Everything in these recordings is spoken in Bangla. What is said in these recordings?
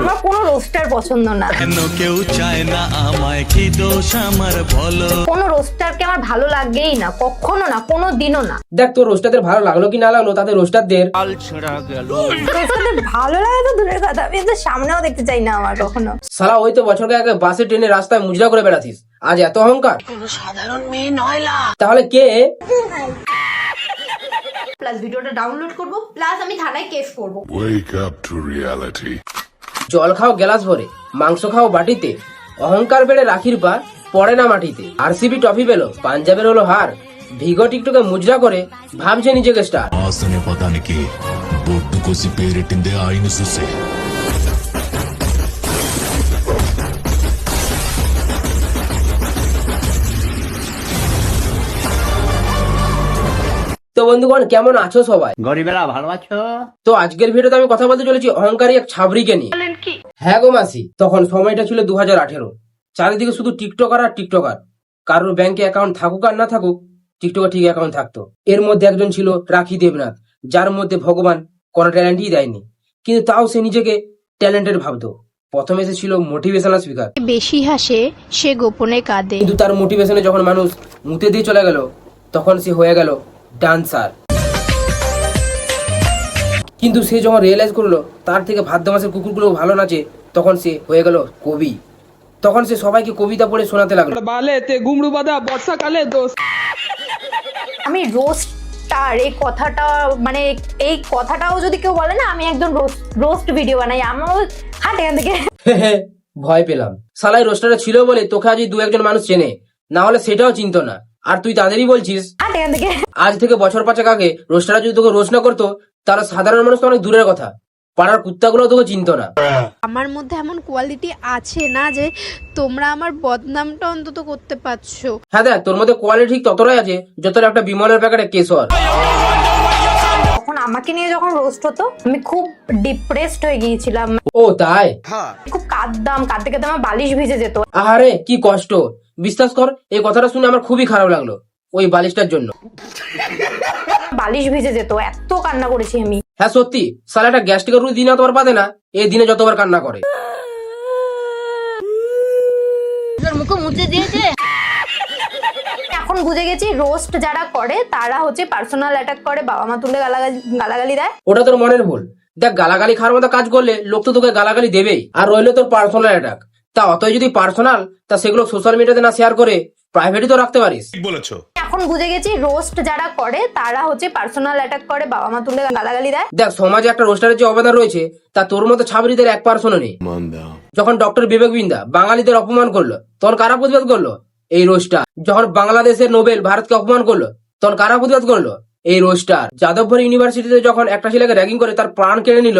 আমার কোনো রোস্টার পছন্দ না। কেন কেউ চায় না আমায় কি দোষ আমার বলো? কোনো রোস্টারকে আমার ভালো লাগেই না কখনো না কোনো দিনও না। দেখ তোর রোস্টারদের ভালো লাগল কি না লাগল তাদের রোস্টারদের রোস্টারদের ভালো লাগে তো দূরের কথা আমি তো সামনেও দেখতে চাই না আমার কখনো। সালা ওই তো বছরকে আগে বাসে ট্রেনে রাস্তায় মুজরা করে বেড়াতিস আজ এত অহংকার। সাধারণ মেয়ে নয় তাহলে কে? প্লাস ভিডিওটা ডাউনলোড করব প্লাস আমি থানায় কেস করব। Wake up to reality. জল খাও গ্লাস ভরে, মাংস খাও বাটিতে, অহংকার বেড়ে রাখির পা পড়ে না মাটিতে। আরসিবি ট্রফি পেল, পাঞ্জাবের হলো হার। ভিগো টিকটকে মুজরা করে ভাবছে নিজেকে স্টার তো বন্ধুগণ কেমন আছো সবাই? গরিবেরা ভালো আছো? তো আজকের ভিডিওতে আমি কথা বলতে চলেছি অহংকারী এক ছাবরিকে নিয়ে। হ্যাঁ গো মাসি তখন সময়টা ছিল দু হাজার আঠেরো। চারিদিকে শুধু টিকটকার আর টিকটকার। কারোর ব্যাংকে অ্যাকাউন্ট থাকুক আর না থাকুক টিকটকে ঠিক অ্যাকাউন্ট থাকতো। এর মধ্যে একজন ছিল রাখি দেবনাথ যার মধ্যে ভগবান কোনো ট্যালেন্টই দেয়নি। কিন্তু তাও সে নিজেকে ট্যালেন্টেড ভাবতো। প্রথমে সে ছিল মোটিভেশনাল স্পিকার বেশি হাসে সে গোপনে কাঁদে। কিন্তু তার মোটিভেশনে যখন মানুষ মুতে দিয়ে চলে গেল তখন সে হয়ে গেল ডান্সার। কিন্তু সে যখন রিয়েলাইজ করল তার থেকে ভাদ্র মাসের কুকুরগুলো ভালো নাচে তখন সে হয়ে গেল কবি। তখন সে সবাইকে কবিতা পড়ে শোনাতে লাগল। বালেতে গুমড়ু বাঁধা বর্ষাকালে দোষ। আমি রোস্টার এই কথাটা মানে এই কথাটাও যদি কেউ বলে না আমি একদম রোস্ট ভিডিও বানাই। আমার হাট এখান থেকে। ভয় পেলাম। সালাই রোস্টারে ছিল বলে তোকে আজ দু একজন মানুষ চেনে। না হলে সেটাও চিনতো না। আর তুই তাদেরই বলছিস? আজ থেকে বছর পাঁচেক আগে রোস্টাররা যদি তোকে রোস্ট না করতো তাহলে সাধারণ মানুষ তো অনেক দূরের কথা। পাড়ার কুত্তাগুলো তোকে চিনতো না। আমার মধ্যে এমন কোয়ালিটি আছে না যে তোমরা আমার বদনামটা অন্তত করতে পারছ। হ্যাঁ দেখ তোর মধ্যে কোয়ালিটি ঠিক ততটাই আছে যতটা একটা বিমলের প্যাকেটে কেশর তখন আমাকে নিয়ে যখন রোস্ট হতো আমি খুব ডিপ্রেসড হয়ে গিয়েছিলাম। ও তাই? খুব কাঁদতাম কাঁদতে কাঁদতে আমার বালিশ ভিজে যেত। আহারে কি কষ্ট। বিশ্বাস কর এই কথাটা শুনে আমার খুবই খারাপ লাগল ওই বালিশটার জন্য। বালিশ ভিজে যেত এত কান্না করেছি আমি। হ্যাঁ সত্যি সালাটা গ্যাস্ট্রিকের রুটি দিনে অতবার পাতে না এই দিনে যতবার কান্না করে। মুখে মুছে দিয়েছে? এখন বুঝে গেছি রোস্ট যারা করে তারা হচ্ছে পার্সোনাল অ্যাটাক করে বাবা মা তুলে গালাগালি গালাগালি দেয়। ওটা তোর মনের ভুল। দেখ গালাগালি খাওয়ার মতো কাজ করলে লোক তো তোকে গালাগালি দেবেই আর রইল তোর পার্সোনাল অ্যাটাক তা অতই যদি পার্সোনাল তা সেগুলো সোশ্যাল মিডিয়াতে না শেয়ার করে প্রাইভেটই তো রাখতে পারিস। বলেছ। এখন বুঝে গেছি রোস্ট যারা করে তারা হচ্ছে পার্সোনাল অ্যাটাক করে বাবা মা তুলে গালাগালি দেয়। দেখ সমাজে একটা রোস্টারের যে অবদান রয়েছে তা তোর মতো ছাবরিদের এক পার্সনও নেই। যখন ডক্টর বিবেক বিন্দা বাঙালিদের অপমান করল তখন কারা প্রতিবাদ করল? এই রোস্টার যখন বাংলাদেশের নোবেল ভারতকে অপমান করল তখন কারা প্রতিবাদ করল? এই রোস্টার যাদবপুর ইউনিভার্সিটিতে যখন একটা ছেলেকে র্যাগিং করে তার প্রাণ কেড়ে নিল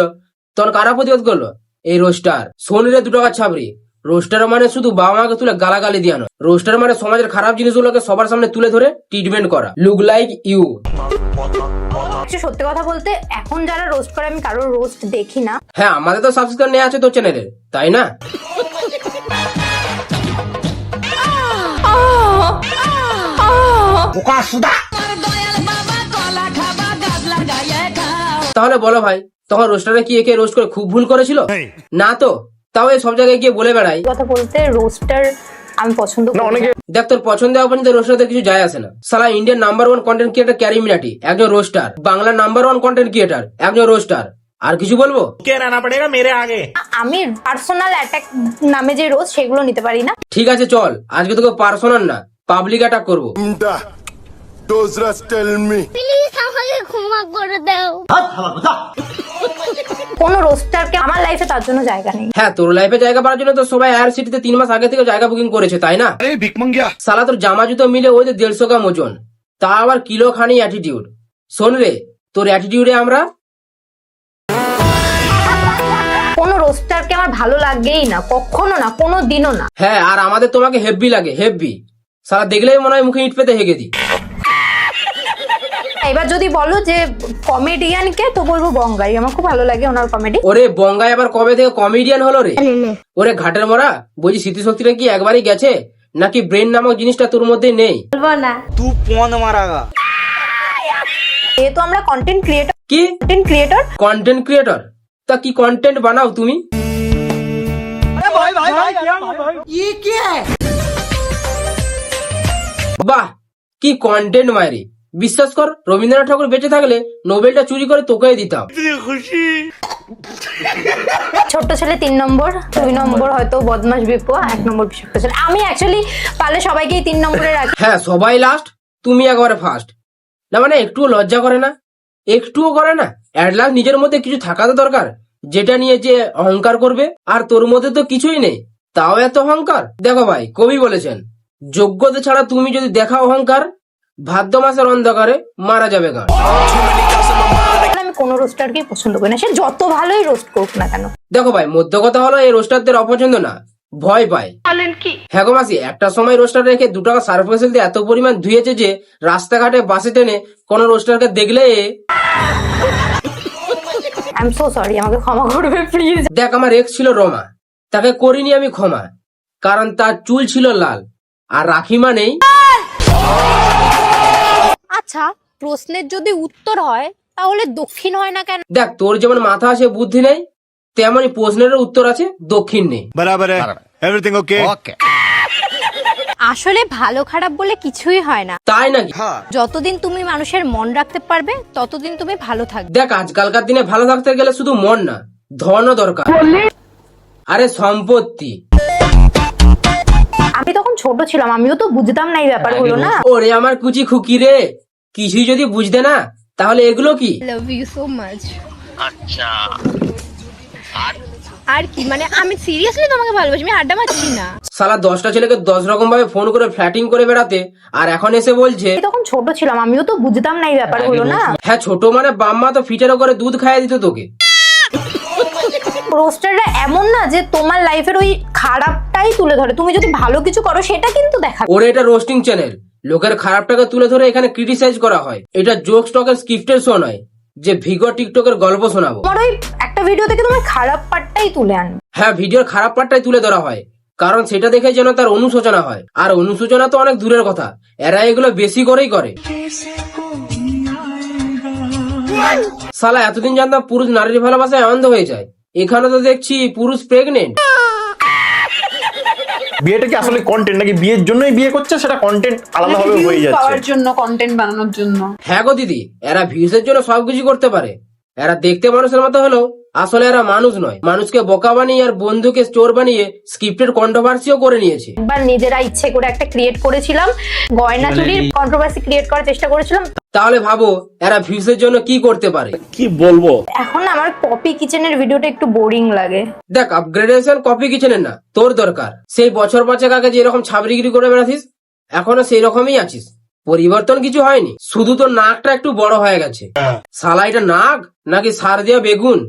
তখন কারা প্রতিবাদ করল? এই রোস্টার শনিরে দু টাকার ছাবরি রোস্টার মানে শুধু বাবা মাকে তুলে গালাগালি দিয়ানো রোস্টার মানে সমাজের খারাপ জিনিসগুলোকে সবার সামনে তুলে ধরে ট্রিটমেন্ট করা। লুক লাইক ইউ সত্যি কথা বলতে এখন যারা রোস্ট করে আমি কারোর রোস্ট দেখি না। হ্যাঁ আমাদের তো সাবস্ক্রাইব নেওয়া আছে তোর চ্যানেলে তাই না? তাহলে বলো ভাই তখন রোস্টারে কি একে রোস্ট করে খুব ভুল করেছিল? না তো? তাও এই সব জায়গায় গিয়ে বলে বেড়াই কথা বলতে রোস্টার আমি পছন্দ করি। দেখ তোর পছন্দ অপছন্দ রোস্টারদের কিছু যায় আসে না। সালা Indian number one content creator Carry Minati একজন রোস্টার বাংলার নাম্বার ওয়ান কন্টেন্ট ক্রিয়েটার একজন রোস্টার আর কিছু বলব? আমি পার্সোনাল অ্যাটাক নামে যে রোস্ট সেগুলো নিতে পারি না। ঠিক আছে চল। আজকে তোকে পার্সোনাল না পাবলিক অ্যাটাক করব। Rest tell me. প্লিজ আমাকে ক্ষমা করে দাও। কোনো রোস্টারকে আমার লাইফে তার জন্য জায়গা নেই। হ্যাঁ তোর লাইফে জায়গা পাওয়ার জন্য তো সবাই এয়ার সিটিতে তিন মাস আগে থেকে জায়গা বুকিং করেছে তাই না? সালা তোর জামা জুতো মিলে ওই যে দেড়শো গ্রাম ওজন। তা আবার কিলো খানি অ্যাটিটিউড শোন রে তোর অ্যাটিটিউডে আমরা কোনো রোস্টারকে আমার ভালো লাগেই না কখনো না কোনো দিনও না। হ্যাঁ আর আমাদের তোমাকে হেভি লাগে হেভি সালা দেখলেই মনে হয় মুখে ইট পেতে হেগে দি। এবার যদি বলো যে কমেডিয়ান কে তো বলব বঙ্গাই। আমার খুব ভালো লাগে ওনার কমেডি ওরে বঙ্গায় আবার কবে থেকে কমেডিয়ান হলো রে? ওরে ঘাটের মরা বলছি স্মৃতিশক্তিটা কি একবারই গেছে? নাকি ব্রেন নামক জিনিসটা তোর মধ্যে নেই? যেহেতু আমরা কন্টেন্ট ক্রিয়েটর কি? কন্টেন্ট ক্রিয়েটর কন্টেন্ট ক্রিয়েটর তা কি কন্টেন্ট বানাও তুমি? বাহ কি কন্টেন্ট মায়েরি বিশ্বাস কর রবীন্দ্রনাথ ঠাকুর বেঁচে থাকলে নোবেলটা চুরি করে তোকেই দিতাম। ছোট্ট ছেলে তিন নম্বর দুই নম্বর হয়তো বদমাস বিপুয়া এক নম্বর ছোট্ট ছেলে। আমি অ্যাকচুয়ালি পারলে সবাইকেই তিন নম্বরে রাখি। হ্যাঁ সবাই লাস্ট তুমি একবারে ফার্স্ট না মানে একটুও লজ্জা করে না একটুও করে না। অ্যাট লাস্ট নিজের মধ্যে কিছু থাকা তো দরকার যেটা নিয়ে যে অহংকার করবে আর তোর মধ্যে তো কিছুই নেই। তাও এত অহংকার? দেখো ভাই কবি বলেছেন যোগ্যতা ছাড়া তুমি যদি দেখা অহংকার ভাদ্র মাসের অন্ধকারে মারা যাবে গান আমি কোনো রোস্টারকেই পছন্দ করি না। সে যত ভালোই রোস্ট করুক না কেন। দেখো ভাই মধ্য কথা হলো এই রোস্টারদের অপছন্দ না ভয় পায়। হ্যাঁ গো মাসি একটা সময় রোস্টার রেখে দু টাকা সার্ফেসেল দিয়ে এত পরিমাণ ধুয়েছে যে রাস্তাঘাটে বাসে টেনে কোনো রোস্টারকে দেখলে আই এম সো সরি আমাকে ক্ষমা করবে প্লিজ দেখ আমার এক্স ছিল রমা। তাকে করিনি আমি ক্ষমা কারণ তার চুল ছিল লাল আর রাখি মানেই আচ্ছা প্রশ্নের যদি উত্তর হয় তাহলে দক্ষিণ হয় না কেন দেখ তোর যেমন মাথা আছে বুদ্ধি নেই তেমনই প্রশ্নের উত্তর আছে দক্ষিণ নেই बराबर है एवरीथिंग ओके আসলে ভালো খারাপ বলে কিছুই হয় না তাই নাকি যতদিন তুমি মানুষের মন রাখতে পারবে ততদিন তুমি ভালো থাকবে দেখ আজকালকার দিনে ভালো থাকতে গেলে শুধু মন না ধনও দরকার আরে সম্পত্তি আমি তখন ছোট ছিলাম আমিও তো বুঝতাম না এই ব্যাপারগুলো না ওরে আমার কুচি খুকি রে কিছুই যদি বুঝতে না তাহলে এগুলো কি? লাভ ইউ সো মাচ আর? কি? মানে আমি সিরিয়াসলি তোমাকে ভালোবাসি আমি আড্ডা মারছি না। সালা দশটা ছেলেকে দশ রকম ভাবে ফোন করে ফ্ল্যাটিং করে বেড়াতে আর এখন এসে বলছে তখন ছোট ছিলাম আমিও তো বুঝতাম না এই ব্যাপারগুলো না? হ্যাঁ ছোট মানে বাম্মা তো ফিটারও করে দুধ খাইয়ে দিত তোকে। রোস্টাররা এমন না যে তোমার লাইফের ওই খারাপটাই তুলে ধরে। তুমি যদি ভালো কিছু করো সেটা কিন্তু দেখাবে। ওরে এটা রোস্টিং চ্যানেল লোকের খারাপটাকে তুলে ধরে এখানে ক্রিটিসাইজ করা হয়। এটা জোক স্টকের স্ক্রিপ্টের শো নয় যে ভিগো টিকটকের গল্প শোনাবো। তোমার ওই একটা ভিডিও থেকে তোমার খারাপ পার্টটাই তুলে আনবে। হ্যাঁ ভিডিওর খারাপ পার্টটাই তুলে ধরা হয় কারণ সেটা দেখে যেন তার অনুশোচনা হয়। আর অনুশোচনা তো অনেক দূরের কথা এরা এগুলো বেশি করেই করে। সালা এতদিন জানতাম পুরুষ নারীর ভালোবাসায় আনন্দ হয়ে যায় এখানে তো দেখছি পুরুষ প্রেগনেন্ট বিয়েটা কি আসলে কন্টেন্ট নাকি বিয়ের জন্যই বিয়ে করছে? সেটা কন্টেন্ট আলাদাভাবে হয়ে যাচ্ছে। পাওয়ার জন্য কন্টেন্ট বানানোর জন্য। হ্যাঁ গো দিদি এরা ভিউজের জন্য সবকিছু করতে পারে। এরা দেখতে মানুষের মতো হলেও আসলে এরা মানুষ নয়। মানুষকে বোকা বানিয়ে আর বন্ধুকে চোর বানিয়ে স্ক্রিপ্টেড কন্ট্রোভার্সিও করে নিয়েছে। একবার নিজেরা ইচ্ছে করে একটা ক্রিয়েট করেছিলাম। গয়না চুরির কন্ট্রোভার্সি ক্রিয়েট করার চেষ্টা করেছিলাম। তাহলে ভাবো এরা ভিউজের জন্য কি করতে পারে? কি বলব? এখন আমার কপি কিচেনের ভিডিওটা একটু বোরিং লাগে। দেখ আপগ্রেডেশন কপি কিচেনের না তোর দরকার। সেই বছর পাঁচেক আগে যেরকম ছাবরিগিরি করে বেড়াছিস এখনও সেই রকমই আছিস। পরিবর্তন কিছু হয়নি শুধু তোর নাকটা একটু বড় হয়ে গেছে। সালাইটা নাক নাকি সার দেওয়া বেগুন?